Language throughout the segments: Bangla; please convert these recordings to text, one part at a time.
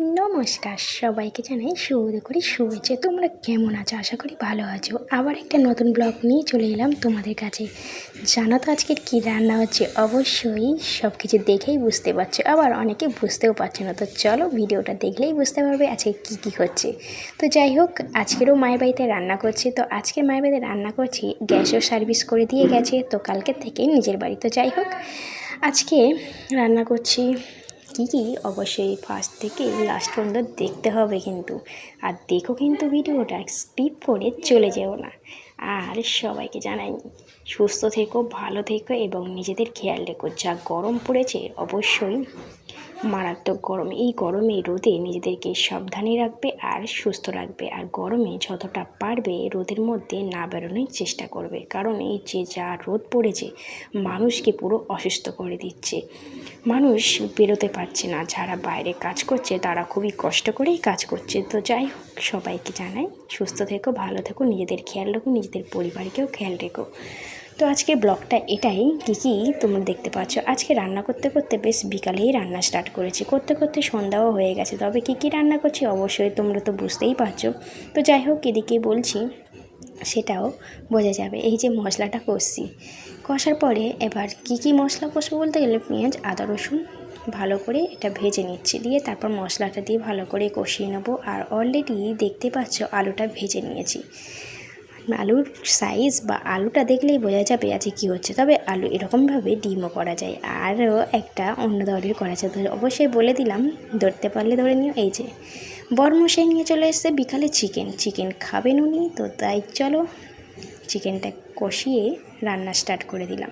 নমস্কার সবাইকে জানাই শুভ করে শুভেচ্ছা। তোমরা কেমন আছো? আশা করি ভালো আছো। আবার একটা নতুন ব্লগ নিয়ে চলে এলাম তোমাদের কাছে। জানো তো আজকের কী রান্না হচ্ছে? অবশ্যই সব কিছু দেখেই বুঝতে পারছ। আবার অনেকে বুঝতেও পারছে না। তো চলো ভিডিওটা দেখলেই বুঝতে পারবে আজকে কী কী হচ্ছে। তো যাই হোক, আজকেরও মায়ের বাড়িতে রান্না করছি। তো আজকের মায়ের বাড়িতে রান্না করছি, গ্যাসও সার্ভিস করে দিয়ে গেছে। তো কালকের থেকে নিজের বাড়ি। তো যাই হোক, আজকে রান্না করছি কী কী অবশ্যই ফার্স্ট থেকে লাস্ট পর্যন্ত দেখতে হবে কিন্তু। আর দেখো কিন্তু ভিডিওটা স্কিপ করে চলে যেও না। আর সবাইকে জানাই, সুস্থ থেকো, ভালো থেকো এবং নিজেদের খেয়াল রেখো। যা গরম পড়েছে অবশ্যই মারাত্মক গরম। এই গরমে রোদে নিজেদেরকে সাবধানে রাখবে আর সুস্থ রাখবে। আর গরমে যতটা পারবে রোদের মধ্যে না বেরোনোর চেষ্টা করবে। কারণ এই যে যা রোদ পড়েছে, মানুষকে পুরো অসুস্থ করে দিচ্ছে। মানুষ বেরোতে পারছে না। যারা বাইরে কাজ করছে, তারা খুবই কষ্ট করেই কাজ করছে। তো যাই হোক, সবাইকে জানাই, সুস্থ থেকো, ভালো থেকো, নিজেদের খেয়াল রেখো, নিজেদের পরিবারকেও খেয়াল রেখো। তো আজকে ব্লগটা এটাই। কী কী তোমরা দেখতে পাচ্ছ? আজকে রান্না করতে করতে বেশ বিকালেই রান্না স্টার্ট করেছি। করতে করতে সন্ধ্যাও হয়ে গেছে। তবে কী কী রান্না করছি অবশ্যই তোমরা তো বুঝতেই পারছ। তো যাই হোক, এদিকে বলছি, সেটাও বোঝা যাবে। এই যে মশলাটা কষছি। কষার পরে এবার কি কি মশলা কষবো বলতে গেলে পেঁয়াজ, আদা, রসুন ভালো করে এটা ভেজে নিচ্ছি। দিয়ে তারপর মশলাটা দিয়ে ভালো করে কষিয়ে নেব। আর অলরেডি দেখতে পাচ্ছ আলুটা ভেজে নিয়েছি। আলুর সাইজ বা আলুটা দেখলেই বোঝা যাবে আজকে কী হচ্ছে। তবে আলু এরকমভাবে ডিমও করা যায়। আরও একটা অন্য ধরনের করা যায়। অবশ্যই বলে দিলাম, ধরতে পারলে ধরে নিও। এই যে, বরমশাই নিয়ে চলে এসছে বিকালে চিকেন চিকেন খাবেন উনি, তো তাই চলো চিকেনটা কষিয়ে রান্না স্টার্ট করে দিলাম।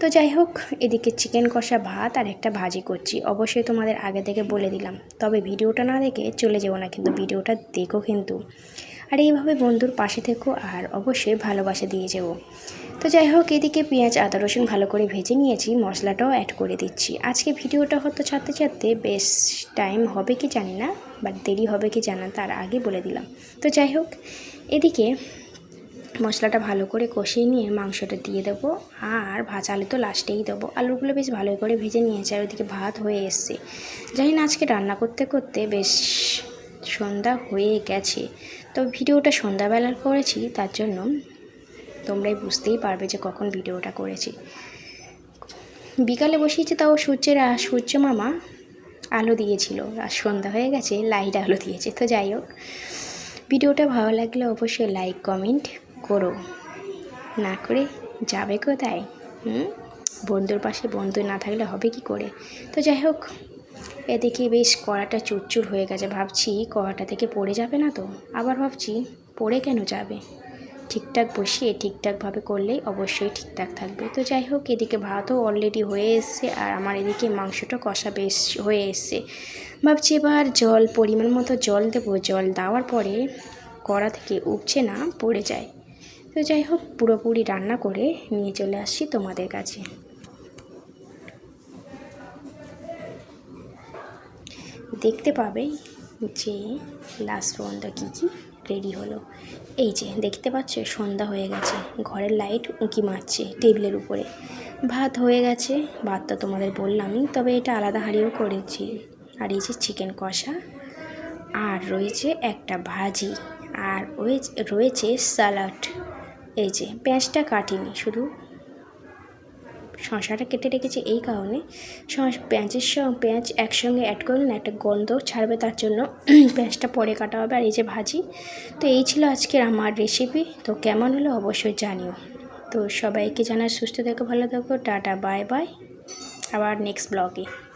তো যাই হোক, এদিকে চিকেন কষা ভাত আর একটা ভাজি করছি। অবশ্যই তোমাদের আগে থেকে বলে দিলাম। তবে ভিডিওটা না দেখে চলে যেও না, কিন্তু ভিডিওটা দেখো কিন্তু। আর এইভাবে বন্ধুর পাশে থেকো আর অবশ্যই ভালোবাসা দিয়ে যেও। তো যাই হোক, এদিকে পেঁয়াজ, আদা, রসুন ভালো করে ভেজে নিয়েছি, মশলাটাও অ্যাড করে দিচ্ছি। আজকে ভিডিওটা হয়তো ছাড়তে ছাড়তে, বেশ টাইম হবে কি জানি না বাট দেরি হবে কি জানা, তার আগে বলে দিলাম। তো যাই হোক, এদিকে মশলাটা ভালো করে কষিয়ে নিয়ে মাংসটা দিয়ে দেবো, আর ভাজা আলু তো লাস্টেই দেবো। আলুগুলো বেশ ভালো করে ভেজে নিয়েছে, আর ওইদিকে ভাত হয়ে এসছে। জানি না আজকে রান্না করতে করতে বেশ সন্ধ্যা হয়ে গেছে। তো ভিডিওটা সন্ধ্যাবেলার করেছি, তার জন্য তোমরাই বুঝতেই পারবে যে কখন ভিডিওটা করেছি। বিকালে বসিয়েছি তাও সূর্যের সূর্য মামা আলো দিয়েছিল। আর সন্ধ্যা হয়ে গেছে, লাইট আলো দিয়েছে, তো যাই হোক। ভিডিওটা ভালো লাগলে অবশ্যই লাইক, কমেন্ট করো। না করে যাবে কোথায়? হুম? বন্ধুর পাশে বন্ধু না থাকলে হবে কি করে? তো যাই হোক। এদিকে বেশ কড়াটা চুরচুর হয়ে গেছে। ভাবছি কড়াটা থেকে পড়ে যাবে না তো। আবার ভাবছি পড়ে কেন যাবে? ঠিকঠাক বসিয়ে ঠিকঠাকভাবে করলেই অবশ্যই ঠিকঠাক থাকবে। তো যাই হোক, এদিকে ভাতও অলরেডি হয়ে এসছে আর আমার এদিকে মাংসটা কষা বেশ হয়ে এসছে। ভাবছি এবার জল, পরিমাণ মতো জল দেবো। জল দেওয়ার পরে কড়া থেকে উঠছে না পড়ে যায়। তো যাই হোক, পুরোপুরি রান্না করে নিয়ে চলে আসছি তোমাদের কাছে। দেখতে পাবে যে লাস্ট পর্যন্ত কী কী রেডি হলো। এই যে, দেখতে পাচ্ছ, সন্ধ্যা হয়ে গেছে। ঘরের লাইট উঁকি মারছে টেবিলের উপরে। ভাত হয়ে গেছে ভাতটা তোমাদের বললামই, তবে এটা আলাদা হাঁড়িও করেছি। আর এই যে চিকেন কষা, আর রয়েছে একটা ভাজি, আর রয়েছে স্যালাড এই যে, পেঁয়াজটা কাটিনি, শুধু শশাটা কেটে রেখেছি এই কারণে। পেঁয়াজের সঙ্গে পেঁয়াজ একসঙ্গে অ্যাড করলে না একটা গন্ধ ছাড়বে তার জন্য। পেঁয়াজটা পরে কাটা হবে আর এই যে ভাজি। তো এই ছিল আজকের আমার রেসিপি তো কেমন হলো অবশ্যই জানিও। তো সবাইকে জানার সুস্থ থেকো, ভালো থাকো, টাটা বাই বাই আবার নেক্সট ব্লগে